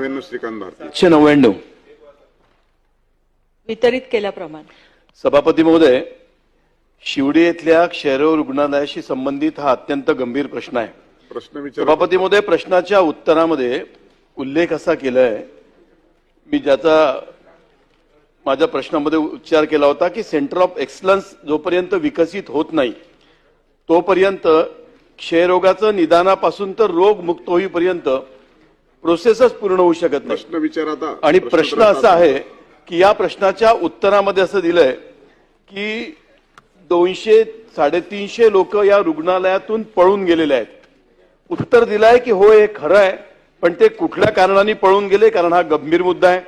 नव्याण्णव श्रीकांत भारती. एकशे नव्याण्णव. वितरित केल्याप्रमाणे. सभापती महोदय शिवडी येथल्या क्षयरोग रुग्णालयाशी संबंधित हा अत्यंत गंभीर प्रश्न आहे. प्रश्न विचार सभापती महोदय प्रश्नाच्या उत्तरामध्ये उल्लेख असा केलाय मी ज्याचा माझ्या प्रश्नामध्ये उच्चार केला होता की सेंटर ऑफ एक्सलन्स जोपर्यंत विकसित होत नाही तोपर्यंत क्षयरोगाचं निदानापासून तर रोग मुक्त होईपर्यंत प्रोसेसच पूर्ण होऊ शकत नाही. प्रश्न विचार आता आणि प्रश्न असा आहे की या प्रश्नाच्या उत्तरामध्ये असं दिलंय की दोनशे साडेतीनशे लोक या रुग्णालयातून पळून गेलेले आहेत. उत्तर दिलंय की हो हे खरं आहे पण ते कुठल्या कारणाने पळून गेले कारण हा गंभीर मुद्दा आहे.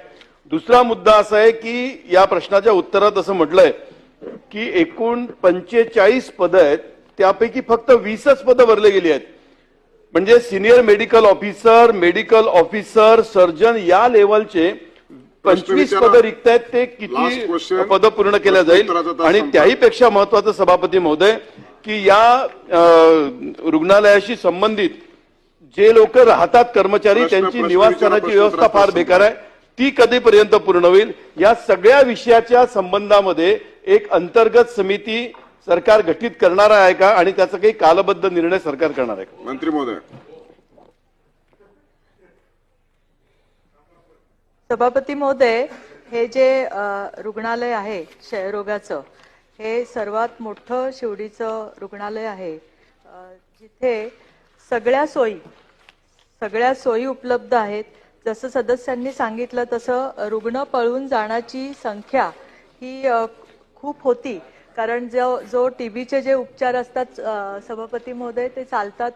दुसरा मुद्दा असा आहे की या प्रश्नाच्या उत्तरात असं म्हटलंय की एकूण पंचेचाळीस पदं आहेत त्यापैकी फक्त वीसच पदं भरले गेली आहेत. म्हणजे senior medical officer medical officer surgeon या लेवलचे पंचवीस. पदं रिक्त आहेत ते किती. पदं पूर्ण केल्या जाईल आणि. त्याही पेक्षा महत्वाचं सभापती महोदय की या रुग्णालयाशी संबंधित जे लोक राहतात कर्मचारी त्यांची निवासस्थानाची व्यवस्था फार बेकार आहे ती कधीपर्यंत पूर्ण होईल या सगळ्या विषयाच्या संबंधामध्ये एक अंतर्गत समिती सरकार गठीत करणार आहे का? आणि त्याचा काही कालबद्ध निर्णय सरकार करणार आहे का? मंत्री महोदय. सभापती महोदय हे जे अ, रुग्णालय आहे क्षयरोगाचं हे सर्वात मोठं शिवडीचं रुग्णालय आहे. अ, जिथे सगळ्या सोयी सगळ्या सोयी उपलब्ध आहेत. जसं सदस्यांनी सांगितलं तसं रुग्ण पळून जाण्याची संख्या ही अ, खूप होती. कारण जो जो टी व्हीचे जे उपचार असतात सभापती महोदय ते चालतात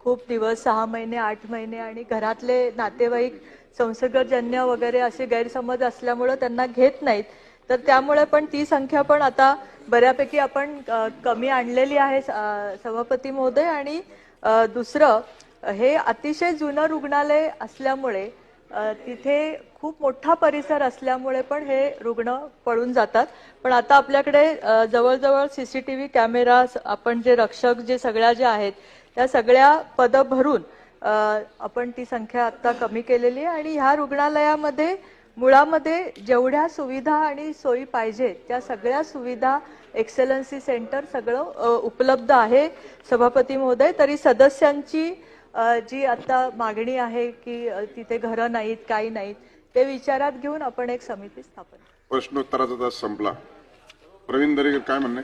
खूप दिवस सहा महिने आठ महिने आणि घरातले नातेवाईक संसर्गजन्य वगैरे असे गैरसमज असल्यामुळं त्यांना घेत नाहीत. तर त्यामुळे पण ती संख्या पण आता बऱ्यापैकी आपण कमी आणलेली आहे सभापती महोदय आणि दुसरं हे अतिशय जुनं रुग्णालय असल्यामुळे तिथे खूप मोठा परिसर असल्यामुळे पण हे रुग्ण पळून जातात. पण आता आपल्याकडे जवळजवळ C C T V camera आपण जे रक्षक जे सगळ्या ज्या आहेत त्या सगळ्या पदं भरून आपण ती संख्या आता कमी केलेली आहे. आणि ह्या रुग्णालयामध्ये मुळामध्ये जेवढ्या सुविधा आणि सोयी पाहिजे त्या सगळ्या सुविधा एक्सेलन्सी सेंटर सगळं उपलब्ध आहे. सभापती महोदय तरी सदस्यांची जी आता मागणी आहे की तिथे घरं नाहीत काही नाहीत ते विचारात घेऊन आपण एक समिती स्थापन प्रश्नोत्तराचा तास संपला. प्रवीण दरेकर काय म्हणणे?